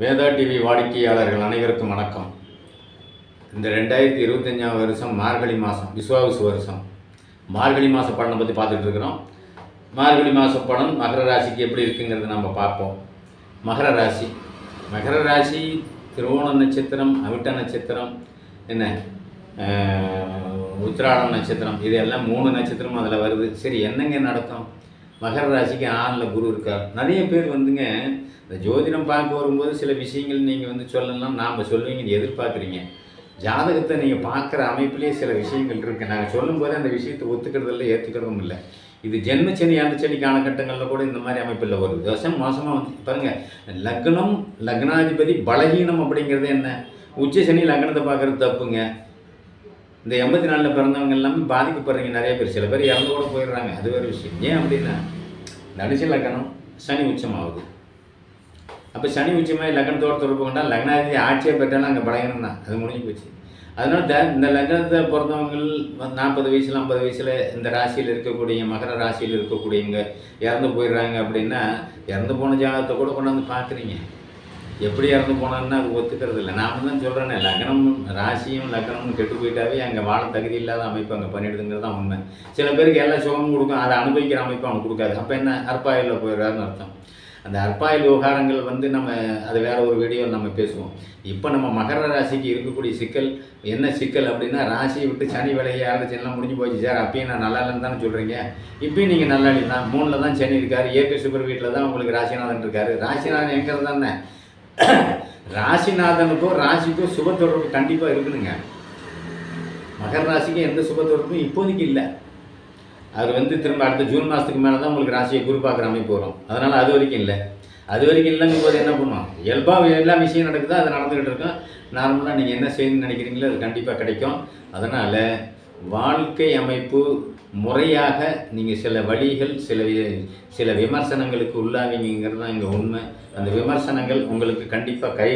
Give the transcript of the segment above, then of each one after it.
Veda TV வாடிக்கையாளர்கள் அனைவருக்கும் வணக்கம். இந்த ரெண்டாயிரத்தி இருபத்தஞ்சாம் வருஷம் மார்கழி மாதம் விஸ்வாவிசு வருஷம். மார்கழி மாத பலனை பற்றி பார்த்துட்டு இருக்கிறோம். மார்கழி மாத பலன் மகர ராசிக்கு எப்படி இருக்குங்கிறத நம்ம பார்ப்போம். மகர ராசி. மகர ராசி திருவோண நட்சத்திரம் அவிட்ட நட்சத்திரம் என்ன? உத்திராடம் நட்சத்திரம். இது எல்லாம் மூணு நட்சத்திரம் அதில் வருது. சரி என்னங்க நடக்கும்? மகர ராசிக்கு ஆணில் குரு இருக்கார். நிறைய பேர் வந்துங்க இந்த ஜோதிடம் பார்க்க வரும்போது சில விஷயங்கள் நீங்கள் வந்து சொல்லலாம் நாம் சொல்லுவீங்கன்னு எதிர்பார்க்குறீங்க. ஜாதகத்தை நீங்கள் பார்க்குற அமைப்பிலேயே சில விஷயங்கள் இருக்குது நாங்கள் சொல்லும்போது அந்த விஷயத்தை ஒத்துக்கிறதில்ல ஏற்றுக்கிறதும் இல்லை. இது ஜென்மச்சனி ஆண்டுச்சனி காலகட்டங்களில் கூட இந்த மாதிரி அமைப்பில் வருது. தோஷம் மோசமாக வந்து பாருங்கள் லக்னம் லக்னாதிபதி பலகீனம் அப்படிங்கிறது என்ன? உச்ச சனி லக்னத்தை பார்க்குறது தப்புங்க. இந்த எண்பத்தி நாலில் பிறந்தவங்க எல்லாமே பாதிக்கப்படுறீங்க நிறைய பேர். சில பேர் இறந்து கூட போயிடுறாங்க. அது ஒரு விஷயம். ஏன் அப்படின்னா தனுசு லக்கணம் சனி உச்சமாகுது. அப்போ சனி உச்சமாக லக்னத்தோட தொடர்பு கொண்டால் லக்னாதிபதி ஆட்சியை பெற்றாலும் அங்கே பலகீனம் தான். அது முடிஞ்சு போச்சு. அதனால் த இந்த லக்னத்தை பிறந்தவங்கள் நாற்பது வயசில் ஐம்பது வயசில் இந்த ராசியில் இருக்கக்கூடிய மகர ராசியில் இருக்கக்கூடியவங்க இறந்து போயிடுறாங்க அப்படின்னா இறந்து போன ஜாதகத்தை கூட கொண்டாந்து பார்க்குறீங்க எப்படி இறந்து போனான்னு அது ஒத்துக்கிறது இல்லை நாம தான் சொல்கிறேனே லக்னம் ராசியும் லக்னமும் கெட்டு போயிட்டாவே அங்கே வாழ தகுதி இல்லாத அமைப்பு அங்கே பண்ணிடுதுங்கிறது தான் உண்மை. சில பேருக்கு எல்லா சுகமும் கொடுக்கும் அதை அனுபவிக்கிற அமைப்பு அவனுக்கு கொடுக்காது. அப்போ என்ன? அற்பாயில் போயிடுறாருன்னு அர்த்தம். அந்த அற்பாயில் விவகாரங்கள் வந்து நம்ம அது வேற ஒரு வீடியோ நம்ம பேசுவோம். இப்போ நம்ம மகர ராசிக்கு இருக்கக்கூடிய சிக்கல் என்ன சிக்கல் அப்படின்னா ராசியை விட்டு சனி வேலையை ஆரம்பிச்சல்லாம் முடிஞ்சு போச்சு சார். அப்பயும் நான் நல்லா இல்லைன்னு தானே சொல்கிறீங்க இப்பயும் நீங்கள் நல்லா இல்லை தான் மூணில் தான் சனி இருக்கார். ஏக சுகர் வீட்டில் தான் உங்களுக்கு ராசிநாதன் இருக்கார். ராசிநாதன் எங்கே இருந்தானே ராசிநாதனுக்கும் ராசிக்கும் சுப தொடர்பு கண்டிப்பாக இருக்கணுங்க மகர ராசிக்கும் எந்த சுப தொடர்பும் இப்போதைக்கு இல்லை. அவர் வந்து திரும்ப அடுத்த ஜூன் மாதத்துக்கு மேலே தான் உங்களுக்கு ராசியை குரு பார்க்குற அமைப்பு வரும். அதனால் அது வரைக்கும் இல்லை. அது வரைக்கும் இல்லைங்கும் போது என்ன பண்ணுவோம்? இயல்பாக எல்லா விஷயம் நடக்குதோ? அது நடந்துக்கிட்டு இருக்கும். நார்மலாக நீங்கள் என்ன செய்யணும்னு நினைக்கிறீங்களோ அது கண்டிப்பாக கிடைக்கும். அதனால் வாழ்க்கை அமைப்பு முறையாக நீங்கள் சில வழிகள் சில சில விமர்சனங்களுக்கு உள்ளாவீங்கிறது தான் இங்கே உண்மை. அந்த விமர்சனங்கள் உங்களுக்கு கண்டிப்பாக கை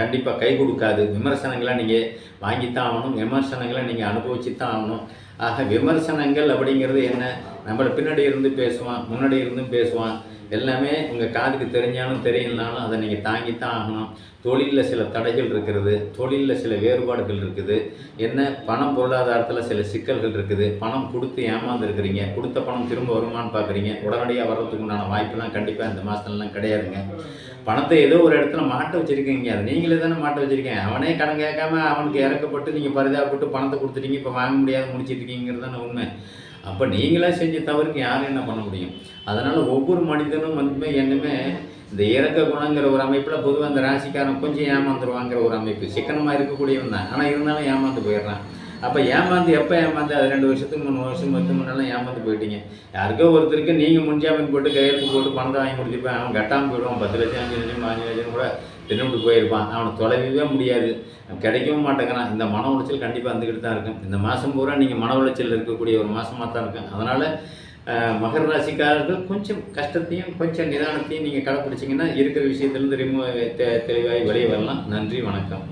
கண்டிப்பாக கை கொடுக்காது. விமர்சனங்களை நீங்கள் வாங்கித்தான் ஆகணும். விமர்சனங்களை நீங்கள் அனுபவிச்சு தான் ஆகணும். ஆக விமர்சனங்கள் அப்படிங்கிறது என்ன? நம்மளை பின்னாடி இருந்து பேசுவான் முன்னாடி இருந்தும் பேசுவான். எல்லாமே உங்கள் காதுக்கு தெரிஞ்சாலும் தெரியலனாலும் அதை நீங்கள் தாங்கித்தான் ஆகணும். தொழிலில் சில தடைகள் இருக்கிறது தொழிலில் சில வேறுபாடுகள் இருக்குது. என்ன? பணம் பொருளாதாரத்தில் சில சிக்கல்கள் இருக்குது. பணம் கொடுத்து ஏமாந்துருக்குறீங்க. கொடுத்த பணம் திரும்ப வருமானு பார்க்குறீங்க உடனடியாக வர்றதுக்கு உண்டான வாய்ப்பெல்லாம் கண்டிப்பாக இந்த மாதத்துலலாம் கிடையாதுங்க. பணத்தை ஏதோ ஒரு இடத்துல மாட்ட வச்சுருக்கீங்க. அதை நீங்களே தானே மாட்ட வச்சுருக்கீங்க. அவனே கடன் கேட்காம அவனுக்கு இறக்கப்பட்டு நீங்கள் பரிதாபப்பட்டு பணத்தை கொடுத்துட்டீங்க. இப்போ வாங்க முடியாத முடிச்சிட்டு இருக்கீங்கிறது தானே உண்மை. அப்போ நீங்களே செஞ்ச தவறுக்கு யாரும் என்ன பண்ண முடியும்? அதனால் ஒவ்வொரு மனிதனும் வந்து என்னமே இந்த இறக்க குணங்கிற ஒரு அமைப்பில் பொதுவாக அந்த ராசிக்காரன் கொஞ்சம் ஏமாந்துருவாங்கிற ஒரு அமைப்பு. சிக்கனமாக இருக்கக்கூடியவன் தான். ஆனால் இருந்தாலும் ஏமாந்து போயிடுறான். அப்போ ஏமாந்து எப்போ ஏமாந்து? அது ரெண்டு வருஷத்துக்கு மூணு வருஷம் பத்து முன்னெல்லாம் ஏமாந்து போயிட்டீங்க. யாருக்கோ ஒருத்தருக்கு நீங்கள் முன்ஜாமீன் போட்டு கையெழுத்து போட்டு பணத்தை வாங்கி கொடுத்துருப்பேன். அவன் கட்டாமல் போயிடுவான். பத்து லட்சம் அஞ்சு லட்சம் அஞ்சு லட்சம் கூட தின்னுட்டு போயிருப்பான். அவனை தொலைவே முடியாது. கிடைக்கவும் மாட்டேங்கிறான். இந்த மன உளைச்சல் கண்டிப்பாக வந்துக்கிட்டு தான் இருக்கும். இந்த மாதம் பூரா நீங்கள் மன உளைச்சல் இருக்கக்கூடிய ஒரு மாதமாக தான் இருக்கும். அதனால் மகர ராசிக்காரர்கள் கொஞ்சம் கஷ்டத்தையும் கொஞ்சம் நிதானத்தையும் நீங்கள் கடைப்பிடிச்சிங்கன்னா இருக்கிற விஷயத்துலேருந்து ரிமூவ் தெளிவாகி வெளியே வரலாம். நன்றி வணக்கம்.